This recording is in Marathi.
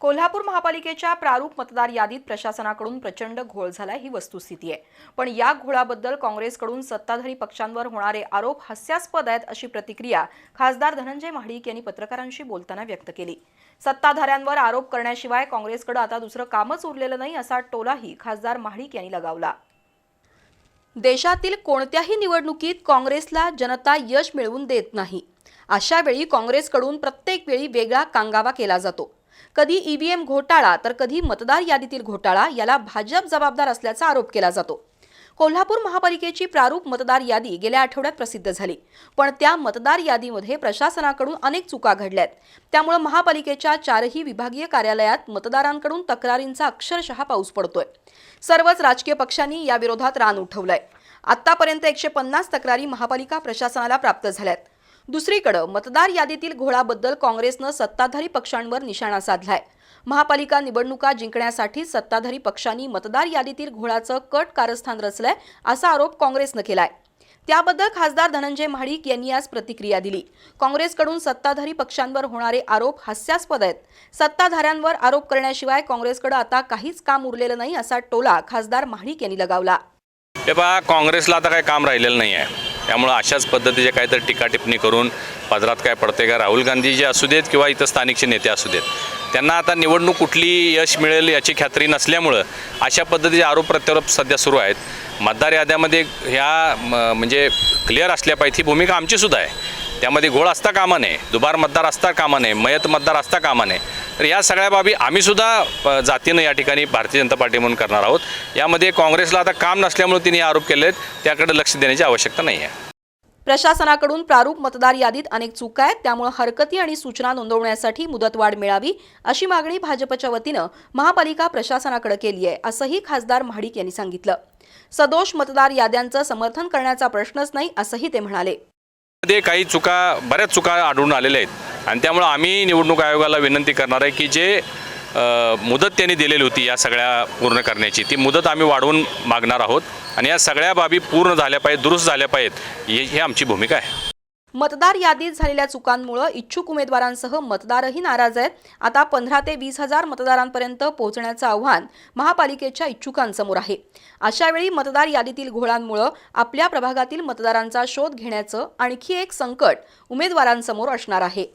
कोल्हापूर महापालिकेच्या प्रारूप मतदार यादीत प्रशासनाकडून प्रचंड घोळ झाला ही वस्तुस्थिती आहे. पण या घोळाबद्दल काँग्रेसकडून सत्ताधारी पक्षांवर होणारे आरोप हास्यास्पद आहेत अशी प्रतिक्रिया खासदार धनंजय महाडिक यांनी पत्रकारांशी बोलताना व्यक्त केली. सत्ताधाऱ्यांवर आरोप करण्याशिवाय काँग्रेसकडे आता दुसरं कामच उरलेलं नाही असा टोलाही खासदार महाडिक यांनी लगावला. देशातील कोणत्याही निवडणुकीत काँग्रेसला जनता यश मिळवून देत नाही. अशा वेळी काँग्रेसकडून प्रत्येक वेळी वेगळा कांगावा केला जातो. कधी ईव्हीएम घोटाळा तर कधी मतदार यादीतील घोटाळा याला भाजप जबाबदार असल्याचा आरोप केला जातो. कोल्हापूर महापालिकेची प्रारूप मतदार यादी गेल्या आठवड्यात प्रसिद्ध झाली. पण त्या मतदार यादीमध्ये प्रशासनाकडून अनेक चुका घडल्यात. त्यामुळे महापालिकेच्या चारही विभागीय कार्यालयात मतदारांकडून तक्रारींचा अक्षरशः पाऊस पडतोय. सर्वच राजकीय पक्षांनी या विरोधात रान उठवलंय. आतापर्यंत एकशे पन्नास तक्रारी महापालिका प्रशासनाला प्राप्त झाल्यात. दुसरीकडे मतदार यादीतील घोळाबद्दल काँग्रेसनं सत्ताधारी पक्षांवर निशाणा साधलाय. महापालिका निवडणुका जिंकण्यासाठी सत्ताधारी पक्षांनी मतदार यादीतील घोळाचं कट कारस्थान रचलंय असा आरोप काँग्रेसनं केलाय. त्याबद्दल खासदार धनंजय महाडिक यांनी आज प्रतिक्रिया दिली. काँग्रेसकडून सत्ताधारी पक्षांवर होणारे आरोप हास्यास्पद आहेत. सत्ताधाऱ्यांवर आरोप करण्याशिवाय काँग्रेसकडे आता काहीच काम उरलेलं नाही असा टोला खासदार महाडिक यांनी लगावला. हे पहा काँग्रेसला आता काही काम राहिलेलं नाही आहे त्यामुळं अशाच पद्धतीचे काहीतरी टीकाटिप्पणी करून पदरात काय पडते का राहुल गांधी जे असू देत किंवा इतर स्थानिकचे नेते असू देत त्यांना आता निवडणूक कुठली यश मिळेल याची खात्री नसल्यामुळं अशा पद्धतीचे आरोप प्रत्यारोप सध्या सुरू आहेत. मतदार याद्यामध्ये ह्या म- म्हणजे क्लिअर असल्या पाहिजे ही भूमिका आमचीसुद्धा आहे. त्यामध्ये घोळ असता कामा नये दुबार मतदार असता कामा नये मयत मतदार असता कामा नये. तर या सगळ्या बाबी आम्हीसुद्धा जातीनं या ठिकाणी भारतीय जनता पार्टी म्हणून करणार आहोत. यामध्ये काँग्रेसला आता काम नसल्यामुळे तिने आरोप केले आहेत त्याकडे लक्ष देण्याची आवश्यकता नाही आहे प्रशासनाकडून प्रारूप मतदार यादीत अनेक चुका आहेत त्यामुळे हरकती आणि सूचना नोंदवण्यासाठी मुदतवाढ मिळावी अशी मागणी भाजपच्या वतीनं महापालिका प्रशासनाकडे केली आहे असंही खासदार महाडिक यांनी सांगितलं. सदोष मतदार याद्यांचं समर्थन करण्याचा प्रश्नच नाही असंही ते म्हणाले. मध्ये काही चुका बऱ्याच चुका आढळून आलेल्या आहेत. आणि त्यामुळं आम्ही निवडणूक आयोगाला विनंती करणार आहे की जे मुदत त्यांनी दिलेली होती या सगळ्या पूर्ण करण्याची ती मुदत आम्ही वाढवून मागणार आहोत आणि या सगळ्या बाबी पूर्ण झाल्या पाहिजेत दुरुस्त झाल्या पाहिजेत ही ही आमची भूमिका आहे. मतदार यादीत झालेल्या चुकांमुळे इच्छुक उमेदवारांसह मतदारही नाराज आहेत. आता पंधरा ते वीस हजार मतदारांपर्यंत पोहोचण्याचं आव्हान महापालिकेच्या इच्छुकांसमोर आहे. अशावेळी मतदार यादीतील घोळांमुळे आपल्या प्रभागातील मतदारांचा शोध घेण्याचं आणखी एक संकट उमेदवारांसमोर असणार आहे.